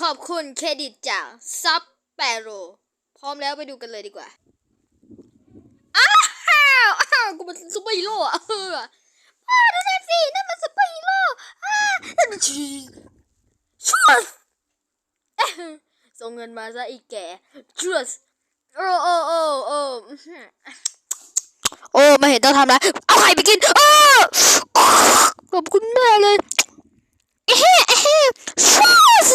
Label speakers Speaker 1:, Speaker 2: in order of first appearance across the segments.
Speaker 1: ขอบคุณเครดิตจากซับแปโรพร้อมแล้วไปดูกันเลยดีกว่า อ้าวอ้าวกูเป็นซุปเปอร์ฮีโร่อะเอออ้าวนั่นนะสินั่นมันซุปเปอร์ฮีโร่อ้านั่นมันชีชัวสเอ๊ะส่งเงินมาซะอีกแกชัวสโอ้โอ้โอ้โอ้โอ้ม่เห็นต้องทำแล้วเอาไข่ไปกินอ้าวขอบคุณแมากเลย เอ๊ะเอ๊ะชัวส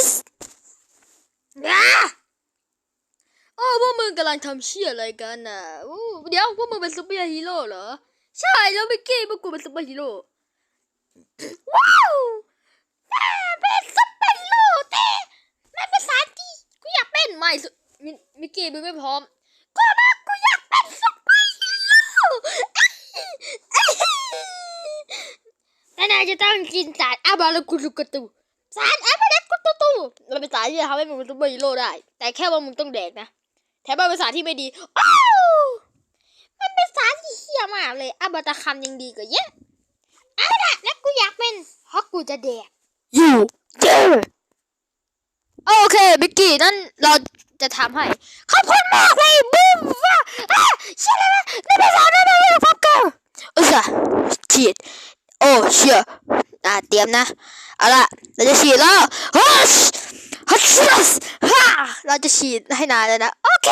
Speaker 1: อ่า โอ้พวกมึงกำลังทำเชี่ยอะไรกันน่ะโอ้เดี๋ยวพวกมึงเป็นซุปเปอร์ฮีโร่เหรอ ใช่แล้วมื่อกี้พวกกูเป็นซุปเปอร์ฮีโร่ ว้าวแม่เป็นซุปเปอร์ฮีโร่แต่ไม่เป็นสารที่กูอยากเป็นไม่สุมิมิกกี้มึงไม่พร้อมกูบอกกูอยากเป็นซุปเปอร์ฮีโร่แต่นายจะต้องกินสารอาบาลกุลุกตูสารอาบาลกุตุตูมันเป็นสารที่จะทำให้มึงเป็นซุปเปอร์ฮีโร่ได้ แต่แค่ว่ามึงต้องแดกนะ ถมเป็นภาษาที่ไม่ดีอ้าวมันเป็นภาษาที่เฮี้ยมากเลยอาบัตคำยังดีกว่าเยอะเอาละแล้วกูอยากเป็นเพราะกูจะแดกอยู่เจอโอเคบิกกี้นั่นเราจะทำให้ขอบคุณมากเลยบูมว่าอะเชื่อเลยนะนี่เป็นสาวนั่นเลยพับเกอร์อุตส่าห์ฉีดโอ้เชื่ออะเตรียมนะเอาละเราจะฉีดแล้วฮัชฮัชฮัชฮ่าเรา จะฉีดให้นานเลยนะ โอเค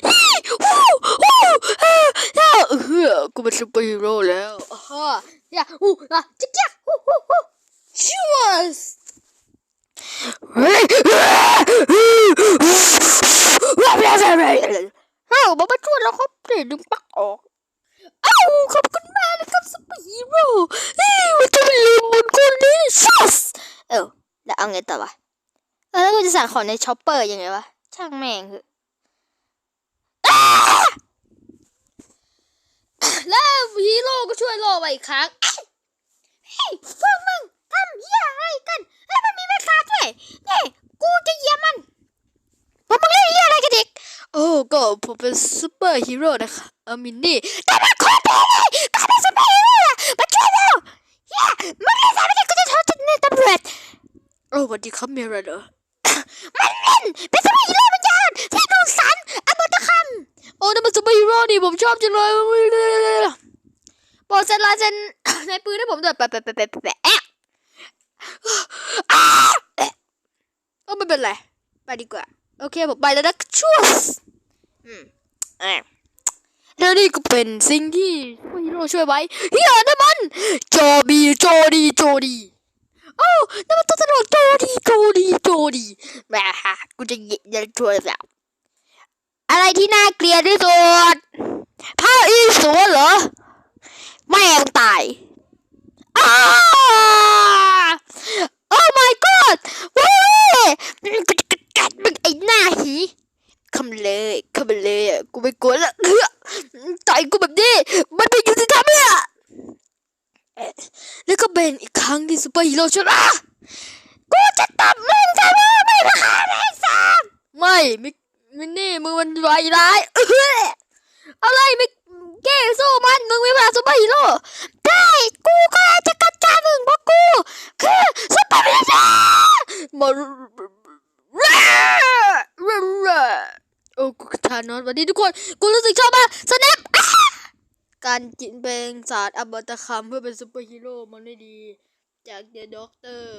Speaker 1: เฮ้ยกูเป็นซูเปอร์ฮีโร่แล้วฮ่าอย่าอู้อะจิ๊กจิ๊กฮู้ฮู้ฮู้ชัวร์เฮ้ยเฮ้ยมาช่วยแล้วครับเดี๋ยวดึงปลั๊กออก เอ้าขอบคุณมากนะครับซุปเปอร์ฮีโร่เฮ้ยมันจะไม่ลืมบุญคุณนี้ซัสเออแล้ว เอาไงต่อวะเออแล้วกูจะสั่งของในช็อปเปอร์ยังไงวะ ช่างแม่งคืออ้าแล้วฮีโร่ก็ช่วยโลไว้อีกครั้งเฮ้ยพวกมึงทำเหี้ยอะไรกันเฮ้ยมันมีแม่ค้าด้วยนี่กูจะเหยียบมันพวกมึงเล่นเหี้ยอะไรกันเด็กโอ้ก็ผมเป็นซูเปอร์ฮีโร่นะคะอามินนี่แต่มันโคตรเท่เลยกลายเป็นซูเปอร์ฮีโร่อะมาช่วยเราเย้มึงเล่นสายไม่ได้กูจะโทรจัดในตำรวจโอ้วัสดีครับเมีอะไรเหรอมันเล่นเป็นซูเปอร์ฮีโร่มันยานที่ดูสันอมตะคำโอ้นั่นมันซูเปอร์ฮีโร่นี่ผมชอบจังเลยบอกเซนลาเซนในปืนให้ผมด้วยแปะแปะแปะแปะแอะอ้าเอ๊ะโอ้ไม่เป็นไรไปดีกว่า โอเคผมไปแล้วนะชัวสอืมอะแล้วนี่ก็เป็นสิ่งที่พวกฮีโร่ช่วยไว้เฮียนั่นมันโจบีโจดีโจดีโอ้นั่นมันตัวตลกโจดีโจ ดีแหมฮะกูจะยิงช่วยแบบอะไรที่น่าเกลียดที่สุดภาคอีสวนเหรอ แม่งตายอ้าโอ้ my god ว้ยกูจะกัดมึงไอ้หน้าหีเข้ามาเลยเข้ามาเลยอะกูไม่กลัวละเฮ้ยต่อยกูแบบนี้ มันไม่ยุติธรรมเลยอะเอ๊ะแล้วก็เป็นอีกครั้งที่ซูเปอร์ฮีโร่ช่วยอะกูจะตบมึงทำไมไม่มาฆ่าแม่สามไม่มิมินนี่มึงมันวาย ร้ายอะไรไม่เก้สู้มันมึงไม่มาซูเปอร์ฮีโร่ได้กูก็จะกัดจานมึงเพราะกูคือซูเปอร์ฮีโร่มาโอ้กูทานอนวันนี้ทุกคนกูรู้สึกชอบมากสแนปการกินเป็นศาสตร์อมตะคำเพื่อเป็นซูเปอร์ฮีโร่มันไม่ดี จากเดอะด็อกเตอร์